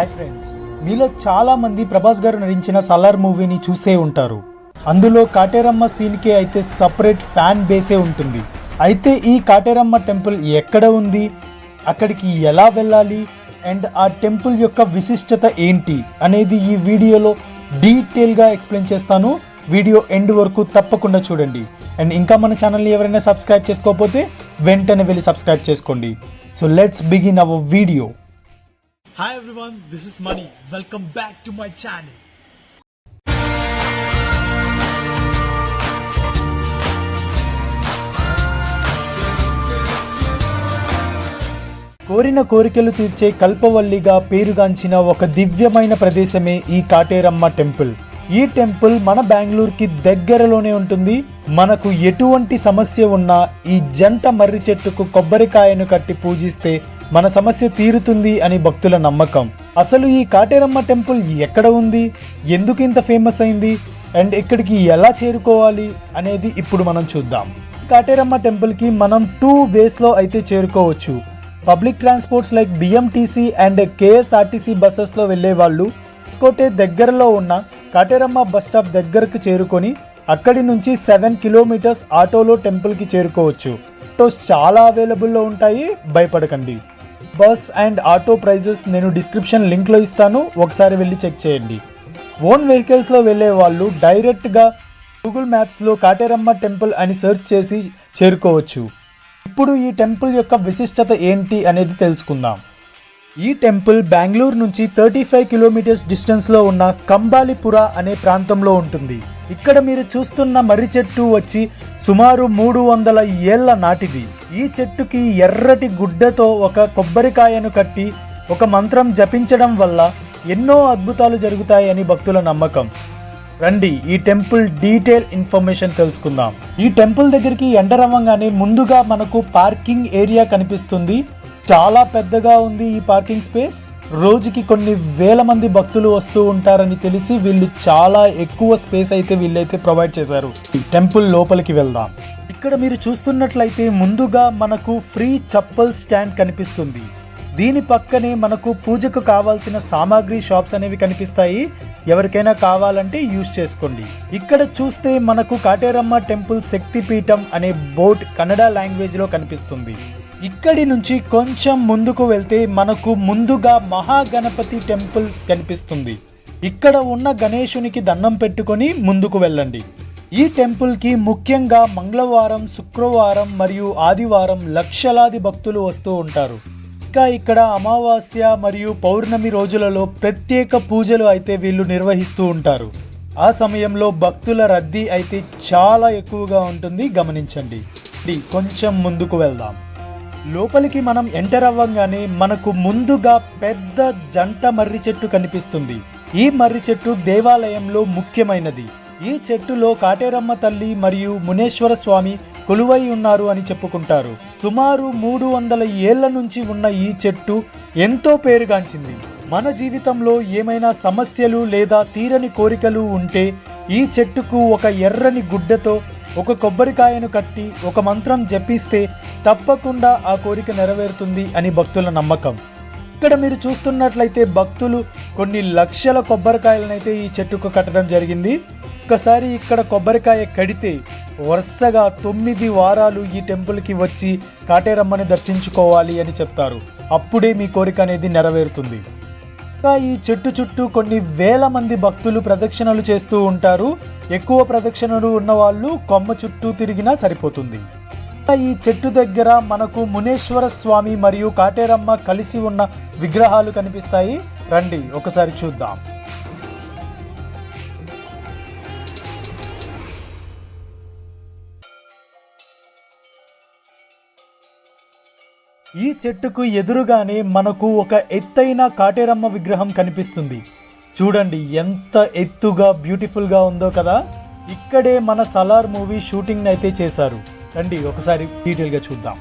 Hi friends మీలో చాలా మంది ప్రభాస్ గారు నటించిన సలార్ మూవీని చూసే ఉంటారు. అందులో కాటేరమ్మ సీన్కి అయితే సపరేట్ ఫ్యాన్ బేసే ఉంటుంది. అయితే ఈ కాటేరమ్మ టెంపుల్ ఎక్కడ ఉంది? అక్కడికి ఎలా వెళ్ళాలి? అండ్ ఆ టెంపుల్ యొక్క విశిష్టత ఏంటి? అనేది ఈ వీడియోలో డీటెయిల్గా ఎక్స్ప్లెయిన్ చేస్తాను. వీడియో ఎండ్ వరకు తప్పకుండా చూడండి. అండ్ ఇంకా మన ఛానల్ని ఎవరైనా సబ్స్క్రైబ్ చేసుకోకపోతే వెంటనే వెళ్ళి సబ్స్క్రైబ్ చేసుకోండి. So let's begin our video hi everyone this is Mani welcome back to my channel కోరిన కోరికలు తీర్చే కల్పవల్లిగా పేరుగాంచిన ఒక దివ్యమైన ప్రదేశమే ఈ కాటేరమ్మ టెంపుల్. ఈ టెంపుల్ మన బెంగళూరుకి దగ్గరలోనే ఉంటుంది. మనకు ఎటువంటి సమస్య ఉన్నా ఈ జంట మర్రి చెట్టుకు కొబ్బరికాయను కట్టి పూజిస్తే మన సమస్య తీరుతుంది అని భక్తుల నమ్మకం. అసలు ఈ కాటేరమ్మ టెంపుల్ ఎక్కడ ఉంది? ఎందుకు ఇంత ఫేమస్ అయింది? అండ్ ఇక్కడికి ఎలా చేరుకోవాలి? అనేది ఇప్పుడు మనం చూద్దాం. కాటేరమ్మ టెంపుల్కి మనం టూ వేస్లో అయితే చేరుకోవచ్చు. Public transports like BMTC and KSRTC బస్సెస్లో వెళ్ళే వాళ్ళు కోటే దగ్గరలో ఉన్న కాటేరమ్మ బస్ స్టాప్ దగ్గరకు చేరుకొని అక్కడి నుంచి సెవెన్ కిలోమీటర్స్ ఆటోలో టెంపుల్కి చేరుకోవచ్చు. ఆటోస్ చాలా అవైలబుల్లో ఉంటాయి. భయపడకండి. బస్ అండ్ ఆటో ప్రైజెస్ నేను డిస్క్రిప్షన్ లింక్లో ఇస్తాను. ఒకసారి వెళ్ళి చెక్ చేయండి. ఓన్ వెహికల్స్లో వెళ్ళే వాళ్ళు డైరెక్ట్గా గూగుల్ మ్యాప్స్లో కాటేరమ్మ టెంపుల్ అని సెర్చ్ చేసి చేరుకోవచ్చు. ఇప్పుడు ఈ టెంపుల్ యొక్క విశిష్టత ఏంటి అనేది తెలుసుకుందాం. ఈ టెంపుల్ బెంగళూరు నుంచి థర్టీ ఫైవ్ కిలోమీటర్స్ డిస్టెన్స్లో ఉన్న కంబాలిపుర అనే ప్రాంతంలో ఉంటుంది. ఇక్కడ మీరు చూస్తున్న మర్రి చెట్టు వచ్చి సుమారు మూడు వందల ఏళ్ళ నాటిది. ఈ చెట్టుకి ఎర్రటి గుడ్డతో ఒక కొబ్బరికాయను కట్టి ఒక మంత్రం జపించడం వల్ల ఎన్నో అద్భుతాలు జరుగుతాయని భక్తుల నమ్మకం. రండి ఈ టెంపుల్ డీటెయిల్ ఇన్ఫర్మేషన్ తెలుసుకుందాం. ఈ టెంపుల్ దగ్గరికి ఎంటర్ ముందుగా మనకు పార్కింగ్ ఏరియా కనిపిస్తుంది. చాలా పెద్దగా ఉంది ఈ పార్కింగ్ స్పేస్. రోజుకి కొన్ని వేల మంది భక్తులు వస్తూ ఉంటారని తెలిసి వీళ్ళు చాలా ఎక్కువ స్పేస్ అయితే వీళ్ళైతే ప్రొవైడ్ చేశారు. టెంపుల్ లోపలికి వెళ్దాం. ఇక్కడ మీరు చూస్తున్నట్లయితే ముందుగా మనకు ఫ్రీ చప్పల్ స్టాండ్ కనిపిస్తుంది. దీని పక్కనే మనకు పూజకు కావాల్సిన సామాగ్రి షాప్స్ అనేవి కనిపిస్తాయి. ఎవరికైనా కావాలంటే యూజ్ చేసుకోండి. ఇక్కడ చూస్తే మనకు కాటేరమ్మ టెంపుల్ శక్తిపీఠం అనే బోర్డ్ కన్నడ లాంగ్వేజ్లో కనిపిస్తుంది. ఇక్కడి నుంచి కొంచెం ముందుకు వెళ్తే మనకు ముందుగా మహాగణపతి టెంపుల్ కనిపిస్తుంది. ఇక్కడ ఉన్న గణేశునికి దండం పెట్టుకొని ముందుకు వెళ్ళండి. ఈ టెంపుల్కి ముఖ్యంగా మంగళవారం శుక్రవారం మరియు ఆదివారం లక్షలాది భక్తులు వస్తూ ఉంటారు. ఇంకా ఇక్కడ అమావాస్య మరియు పౌర్ణమి రోజులలో ప్రత్యేక పూజలు అయితే వీళ్ళు నిర్వహిస్తూ ఉంటారు. ఆ సమయంలో భక్తుల రద్దీ అయితే చాలా ఎక్కువగా ఉంటుంది. గమనించండి. కొంచెం ముందుకు వెళ్దాం. లోపలికి మనం ఎంటర్ అవ్వగానే మనకు ముందుగా పెద్ద జంట మర్రి చెట్టు కనిపిస్తుంది. ఈ మర్రి చెట్టు దేవాలయంలో ముఖ్యమైనది. ఈ చెట్టులో కాటేరమ్మ తల్లి మరియు మునేశ్వర స్వామి కొలువై ఉన్నారు అని చెప్పుకుంటారు. సుమారు మూడు వందల ఏళ్ళ నుంచి ఉన్న ఈ చెట్టు ఎంతో పేరుగాంచింది. మన జీవితంలో ఏమైనా సమస్యలు లేదా తీరని కోరికలు ఉంటే ఈ చెట్టుకు ఒక ఎర్రని గుడ్డతో ఒక కొబ్బరికాయను కట్టి ఒక మంత్రం జపిస్తే తప్పకుండా ఆ కోరిక నెరవేరుతుంది అని భక్తుల నమ్మకం. ఇక్కడ మీరు చూస్తున్నట్లయితే భక్తులు కొన్ని లక్షల కొబ్బరికాయలనైతే ఈ చెట్టుకు కట్టడం జరిగింది. ఒక్కసారి ఇక్కడ కొబ్బరికాయ కడితే వరుసగా తొమ్మిది వారాలు ఈ టెంపుల్కి వచ్చి కాటేరమ్మని దర్శించుకోవాలి అని చెప్తారు. అప్పుడే మీ కోరిక అనేది నెరవేరుతుంది. ఇంకా ఈ చెట్టు చుట్టూ కొన్ని వేల మంది భక్తులు ప్రదక్షిణలు చేస్తూ ఉంటారు. ఎక్కువ ప్రదక్షిణలు ఉన్న వాళ్ళు కొమ్మ చుట్టూ తిరిగినా సరిపోతుంది. ఈ చెట్టు దగ్గర మనకు మునేశ్వర స్వామి మరియు కాటేరమ్మ కలిసి ఉన్న విగ్రహాలు కనిపిస్తాయి. రండి ఒకసారి చూద్దాం. ఈ చెట్టుకు ఎదురుగానే మనకు ఒక ఎత్తైన కాటేరమ్మ విగ్రహం కనిపిస్తుంది. చూడండి ఎంత ఎత్తుగా బ్యూటిఫుల్గా ఉందో కదా? ఇక్కడే మన సలార్ మూవీ షూటింగ్ అయితే చేశారు. రండి ఒకసారి డీటెయిల్గా చూద్దాం.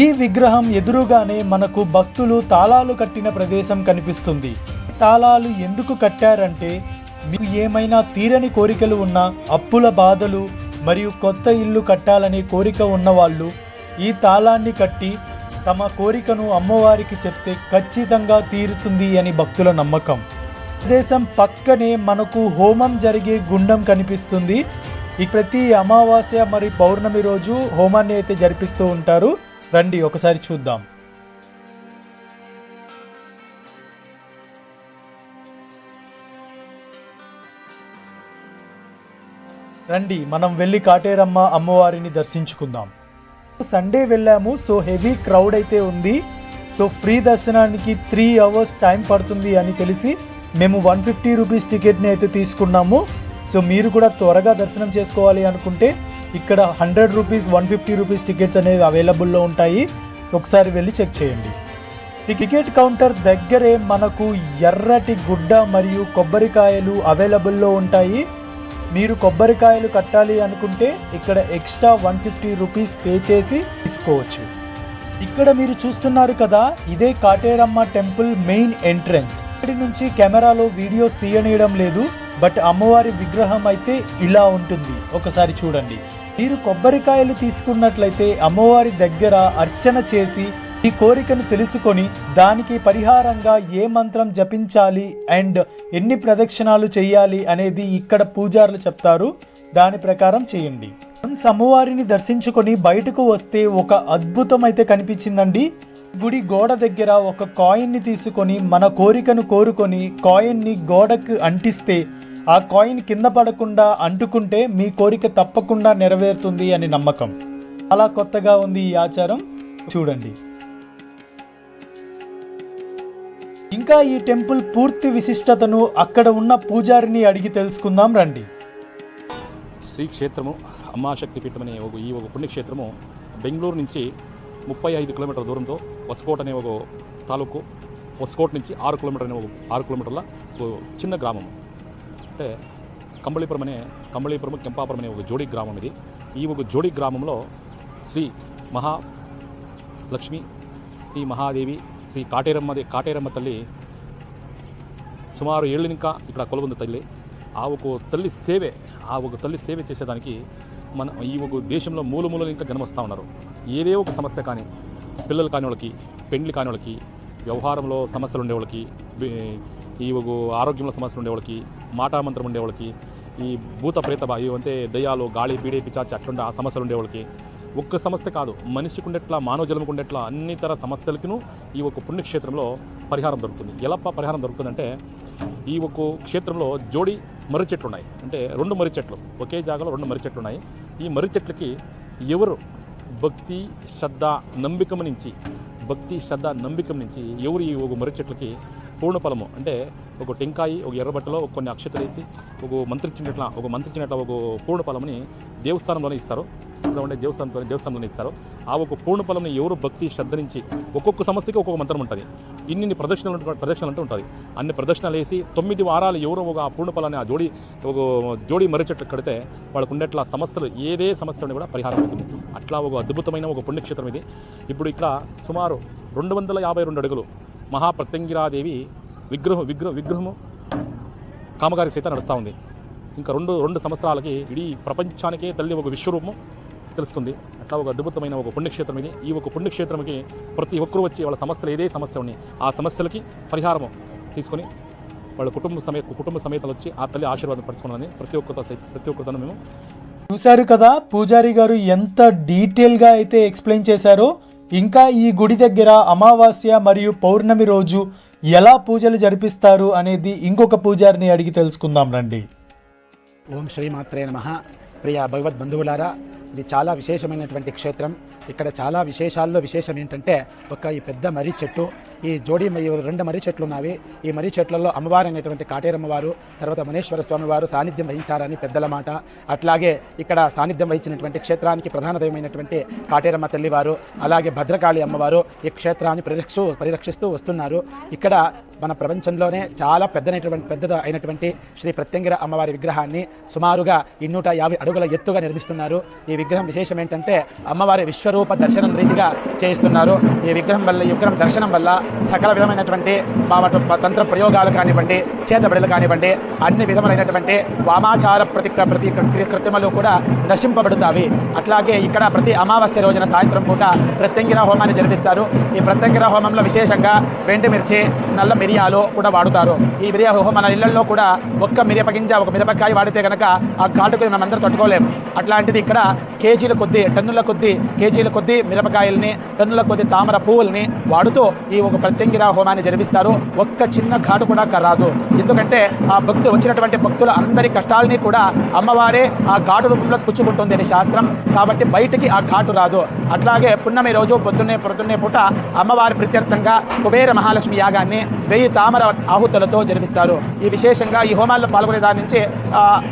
ఈ విగ్రహం ఎదురుగానే మనకు భక్తులు తాళాలు కట్టిన ప్రదేశం కనిపిస్తుంది. తాళాలు ఎందుకు కట్టారంటే మీకు ఏమైనా తీరని కోరికలు ఉన్నా అప్పుల బాధలు మరియు కొత్త ఇల్లు కట్టాలనే కోరిక ఉన్నవాళ్ళు ఈ తాళాన్ని కట్టి తమ కోరికను అమ్మవారికి చెప్తే ఖచ్చితంగా తీరుతుంది అని భక్తుల నమ్మకం. ప్రదేశం పక్కనే మనకు హోమం జరిగే గుండం కనిపిస్తుంది. ఈ ప్రతి అమావాస్య మరి పౌర్ణమి రోజు హోమాన్ని అయితే జరిపిస్తూ ఉంటారు. రండి ఒకసారి చూద్దాం. రండి మనం వెళ్ళి కాటేరమ్మ అమ్మవారిని దర్శించుకుందాం. సండే వెళ్ళాము సో హెవీ క్రౌడ్ అయితే ఉంది. సో ఫ్రీ దర్శనానికి త్రీ అవర్స్ టైం పడుతుంది అని తెలిసి మేము వన్ ఫిఫ్టీ రూపీస్ టికెట్ని అయితే తీసుకున్నాము. సో మీరు కూడా త్వరగా దర్శనం చేసుకోవాలి అనుకుంటే ఇక్కడ hundred rupees one fifty rupees tickets అనేవి అవైలబుల్లో ఉంటాయి. ఒకసారి వెళ్ళి చెక్ చేయండి. ఈ టికెట్ కౌంటర్ దగ్గరే మనకు ఎర్రటి గుడ్డ మరియు కొబ్బరికాయలు అవైలబుల్లో ఉంటాయి. మీరు కొబ్బరికాయలు కట్టాలి అనుకుంటే ఇక్కడ extra one fifty rupees pay చేసి తీసుకోవచ్చు. ఇక్కడ మీరు చూస్తున్నారు కదా ఇదే కాటేరమ్మ టెంపుల్ మెయిన్ ఎంట్రన్స్. ఇక్కడి నుంచి కెమెరాలో వీడియోస్ తీయనీయడం లేదు బట్ అమ్మవారి విగ్రహం అయితే ఇలా ఉంటుంది. ఒకసారి చూడండి. మీరు కొబ్బరికాయలు తీసుకున్నట్లయితే అమ్మవారి దగ్గర అర్చన చేసి ఈ కోరికను తెలుసుకొని దానికి పరిహారంగా ఏ మంత్రం జపించాలి అండ్ ఎన్ని ప్రదక్షిణాలు చేయాలి అనేది ఇక్కడ పూజారులు చెప్తారు. దాని ప్రకారం చేయండి. వన్స్ అమ్మవారిని దర్శించుకొని బయటకు వస్తే ఒక అద్భుతం అయితే కనిపించిందండి. గుడి గోడ దగ్గర ఒక కాయిన్ని తీసుకొని మన కోరికను కోరుకొని కాయిన్ని గోడకు అంటిస్తే ఆ కాయిన్ కింద పడకుండా అంటుకుంటే మీ కోరిక తప్పకుండా నెరవేరుతుంది అని నమ్మకం. చాలా కొత్తగా ఉంది ఈ ఆచారం. చూడండి. ఇంకా ఈ టెంపుల్ పూర్తి విశిష్టతను అక్కడ ఉన్న పూజారిని అడిగి తెలుసుకుందాం రండి. శ్రీ క్షేత్రము అమ్మాశక్తి పీఠం అనే ఒక ఈ ఒక పుణ్యక్షేత్రము బెంగళూరు నుంచి ముప్పై ఐదు కిలోమీటర్ల దూరంతో వస్కోట్ అనే ఒక తాలూకు వస్కోట్ నుంచి ఆరు కిలోమీటర్ అనే ఒక ఆరు కిలోమీటర్ల చిన్న గ్రామం అంటే కంబళీపురం అనే కంబళీపురం కెంపాపురం అనే ఒక జోడి గ్రామం ఇది. ఈ ఒక జోడి గ్రామంలో శ్రీ మహా లక్ష్మి శ్రీ మహాదేవి శ్రీ కాటేరమ్మ కాటేరమ్మ తల్లి సుమారు ఏళ్ళు ఇంకా ఇక్కడ కొలువుంది తల్లి. ఆ ఒక తల్లి సేవే ఆ ఒక తల్లి సేవ చేసేదానికి మన ఈ ఒక దేశంలో మూల మూలలు ఇంకా జన్మస్తూ ఉన్నారు. ఏదే ఒక సమస్య కానీ పిల్లలు కాని వాళ్ళకి పెండ్లి కాని వాళ్ళకి వ్యవహారంలో సమస్యలు ఉండే వాళ్ళకి ఈ ఆరోగ్యంలో సమస్యలు ఉండేవాళ్ళకి మాటామంత్రం ఉండేవాళ్ళకి ఈ భూత ప్రేత అంటే దయ్యాలు గాలి పీడే పిచాచి అట్లుండే ఆ సమస్యలు ఉండేవాళ్ళకి ఒక్క సమస్య కాదు మనిషికి ఉండేట్లా మానవ జన్మకు ఉండేట్లా అన్ని తర సమస్యలకును ఈ ఒక పుణ్యక్షేత్రంలో పరిహారం దొరుకుతుంది. ఎలా పరిహారం దొరుకుతుందంటే ఈ ఒక క్షేత్రంలో జోడి మర్రి చెట్లు ఉన్నాయి అంటే రెండు మర్రి చెట్లు ఒకే జాగాలో రెండు మర్రి చెట్లు ఉన్నాయి ఈ మర్రి చెట్లకి ఎవరు భక్తి శ్రద్ధ నమ్మికం నుంచి భక్తి శ్రద్ధ నమ్మికం నుంచి ఎవరు ఈ ఒక మర్రి చెట్లకి పూర్ణ ఫలము. అంటే ఒక టెంకాయి ఒక ఎర్రబట్టలో కొన్ని అక్షతలు వేసి ఒక మంత్రించినట్ల ఒక మంత్రించినట్ల ఒక పూర్ణ ఫలముని దేవస్థానంలోనే ఇస్తారు. ఉండే దేవస్థానంతో దేవస్థానంలోనే ఇస్తారు. ఆ ఒక పూర్ణ ఫలంని ఎవరు భక్తి శ్రద్ధ నుంచి ఒక్కొక్క సమస్యకి ఒక్కొక్క మంత్రం ఉంటుంది. ఇన్ని ప్రదక్షిణలు ప్రదక్షిణలు అంటూ ఉంటుంది. అన్ని ప్రదక్షిణలు వేసి తొమ్మిది వారాలు ఎవరో ఒక ఆ పూర్ణ ఫలాన్ని ఆ జోడి ఒక జోడి మర్రి చెట్లు కడితే వాళ్ళకు ఉండేట్లా సమస్యలు ఏదే సమస్య అని కూడా పరిహారం అవుతుంది. అట్లా ఒక అద్భుతమైన ఒక పుణ్యక్షేత్రం ఇది. ఇప్పుడు ఇక్కడ సుమారు రెండు వందల యాభై రెండు అడుగులు మహాప్రత్యంగిరాదేవి విగ్రహం విగ్రహ విగ్రహము కామగారి సైతం నడుస్తూ ఉంది. ఇంకా రెండు రెండు సంవత్సరాలకి ఇడీ ప్రపంచానికే తల్లి ఒక విశ్వరూపం తెలుస్తుంది. అట్లా ఒక అద్భుతమైన ఒక పుణ్యక్షేత్రం ఇది. ఈ ఒక పుణ్యక్షేత్రంకి ప్రతి ఒక్కరూ వచ్చి వాళ్ళ సమస్యలు ఏదే సమస్య ఉన్నాయి ఆ సమస్యలకి పరిహారం తీసుకొని వాళ్ళ కుటుంబ సమేత కుటుంబ సమేతలు వచ్చి ఆ తల్లి ఆశీర్వాదం పరచుకోవాలని ప్రతి ఒక్కరితో సై- ప్రతి ఒక్కరితో మేము చూశారు కదా పూజారి గారు ఎంత డీటెయిల్గా అయితే ఎక్స్ప్లెయిన్ చేశారో ఇంకా ఈ గుడి దగ్గర అమావాస్య మరియు పౌర్ణమి రోజు ఎలా పూజలు జరిపిస్తారు అనేది ఇంకొక పూజారిని అడిగి తెలుసుకుందాం రండి. ఓం శ్రీమాత్రే నమ. ప్రియ భగవద్ బంధువులారా ఇది చాలా విశేషమైనటువంటి క్షేత్రం. ఇక్కడ చాలా విశేషాల్లో విశేషం ఏంటంటే ఒక ఈ పెద్ద మర్రి చెట్టు ఈ జోడి రెండు మర్రి చెట్లు ఉన్నవి. ఈ మర్రి చెట్లలో అమ్మవారు అనేటువంటి కాటేరమ్మవారు తర్వాత మనేశ్వర స్వామి వారు సాన్నిధ్యం వహించారని పెద్దల మాట. అట్లాగే ఇక్కడ సాన్నిధ్యం వహించినటువంటి క్షేత్రానికి ప్రధాన దైవమైనటువంటి కాటేరమ్మ తల్లివారు అలాగే భద్రకాళి అమ్మవారు ఈ క్షేత్రాన్ని పరిరక్షు పరిరక్షిస్తూ వస్తున్నారు. ఇక్కడ మన ప్రపంచంలోనే చాలా పెద్దనైనటువంటి పెద్ద అయినటువంటి శ్రీ ప్రత్యంగిర అమ్మవారి విగ్రహాన్ని సుమారుగా ఇన్నూట యాభై అడుగుల ఎత్తుగా నిర్మిస్తున్నారు. ఈ విగ్రహం విశేషం ఏంటంటే అమ్మవారి విశ్వరూప దర్శనం రీతిగా చేయిస్తున్నారు. ఈ విగ్రహం వల్ల ఈ విగ్రహం దర్శనం వల్ల సకల విధమైనటువంటి తంత్ర ప్రయోగాలు కానివ్వండి చేతబడులు కానివ్వండి అన్ని విధములైనటువంటి వామాచార ప్రతి ప్రతి కృత్రిమలు కూడా నశింపబడుతాయి. అట్లాగే ఇక్కడ ప్రతి అమావాస్య రోజున సాయంత్రం పూట ప్రత్యంగిర హోమాన్ని జరిపిస్తారు. ఈ ప్రత్యంగిర హోమంలో విశేషంగా వెండి మిర్చి నల్ల మిరియాలు కూడా వాడుతారు. ఈ మిరియా హోమం మన ఇళ్ళలో కూడా ఒక్క మిరప గింజ ఒక మిరపకాయ వాడితే కనుక ఆ ఘాటుకు మనమందరం తట్టుకోలేము అట్లాంటిది ఇక్కడ కేజీల కొద్దీ టన్నుల కొద్దీ కేజీల కొద్దీ మిరపకాయల్ని టన్నుల కొద్దీ తామర పువ్వుల్ని వాడుతూ ఈ ఒక ప్రత్యంగిర హోమాన్ని జరిపిస్తారు. ఒక్క చిన్న ఘాటు కూడా రాదు. ఎందుకంటే ఆ భక్తులు వచ్చినటువంటి భక్తుల అందరి కష్టాలని కూడా అమ్మవారే ఆ ఘాటు రూపంలో పుచ్చుకుంటుంది అని శాస్త్రం. కాబట్టి బయటికి ఆ ఘాటు రాదు. అట్లాగే పున్నమి రోజు పొద్దున్నే పొద్దున్నే పూట అమ్మవారి ప్రత్యర్థంగా కుబేర మహాలక్ష్మి యాగాన్ని వెయ్యి తామర ఆహుతులతో జరిపిస్తారు ఈ విశేషంగా ఈ హోమాల్లో పాల్గొనే దాని నుంచి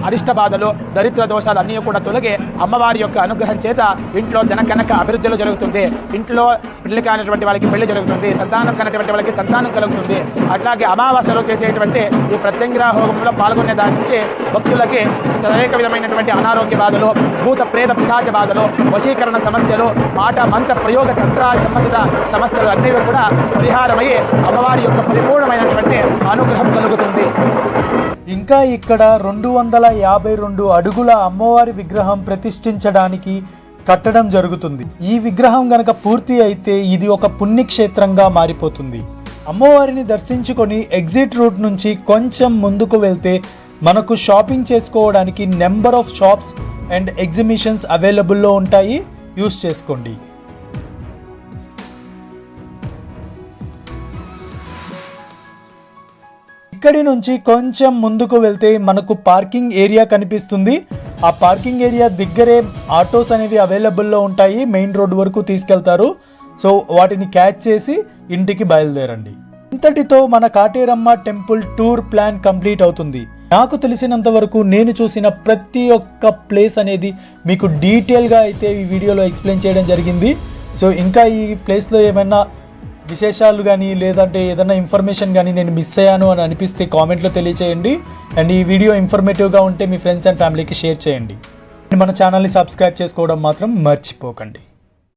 అరిష్ట బాధలు దరిద్ర దోషాలు అన్నీ కూడా తొలగి అమ్మవారి యొక్క అనుగ్రహం చేత ఇంట్లో జనకనక అభివృద్ధిలో జరుగుతుంది. ఇంట్లో పెళ్ళి కానిటువంటి వాళ్ళకి పెళ్ళి జరుగుతుంది. సంతానం కానటువంటి వాళ్ళకి సంతానం కలుగుతుంది. అట్లాగే అమావాస్యలో చేసేటువంటి ఈ ప్రత్యంగ్రహ హోమంలో పాల్గొనే దాని నుంచి భక్తులకి అనేక విధమైనటువంటి అనారోగ్య బాధలు భూత ప్రేత పిశాచ బాధలు వశీకరణ సమస్యలు మాట మంత్ర ప్రయోగ తంత్ర సంబంధిత సమస్యలు అన్నీ కూడా పరిహారమయ్యి అమ్మవారి యొక్క అనుగుణమైనటువంటి అనుగ్రహం కలుగుతుంది. ఇంకా ఇక్కడ రెండు వందల యాభై రెండు అడుగుల అమ్మవారి విగ్రహం ప్రతిష్ఠించడానికి కట్టడం జరుగుతుంది. ఈ విగ్రహం గనక పూర్తి అయితే ఇది ఒక పుణ్యక్షేత్రంగా మారిపోతుంది. అమ్మవారిని దర్శించుకొని ఎగ్జిట్ రూట్ నుంచి కొంచెం ముందుకు వెళ్తే మనకు షాపింగ్ చేసుకోవడానికి number of shops and exhibitions అవైలబుల్లో ఉంటాయి. యూస్ చేసుకోండి. ఇక్కడి నుంచి కొంచెం ముందుకు వెళ్తే మనకు పార్కింగ్ ఏరియా కనిపిస్తుంది. ఆ పార్కింగ్ ఏరియా దగ్గరే ఆటోస్ అనేవి అవైలబుల్లో ఉంటాయి. మెయిన్ రోడ్ వరకు తీసుకెళ్తారు. సో వాటిని క్యాచ్ చేసి ఇంటికి బయలుదేరండి. ఇంతటితో మన Kateramma temple tour plan complete అవుతుంది. నాకు తెలిసినంత వరకు నేను చూసిన ప్రతి ఒక్క ప్లేస్ అనేది మీకు డీటెయిల్గా అయితే ఈ వీడియోలో ఎక్స్ప్లెయిన్ చేయడం జరిగింది. సో ఇంకా ఈ ప్లేస్లో ఏమైనా విశేషాలు కానీ లేదంటే ఏదైనా ఇన్ఫర్మేషన్ కానీ నేను మిస్ అయ్యాను అని అనిపిస్తే కామెంట్లో తెలియచేయండి. అండ్ ఈ వీడియో ఇన్ఫర్మేటివ్గా ఉంటే మీ ఫ్రెండ్స్ అండ్ ఫ్యామిలీకి షేర్ చేయండి. మన ఛానల్ని సబ్స్క్రైబ్ చేసుకోవడం మాత్రం మర్చిపోకండి.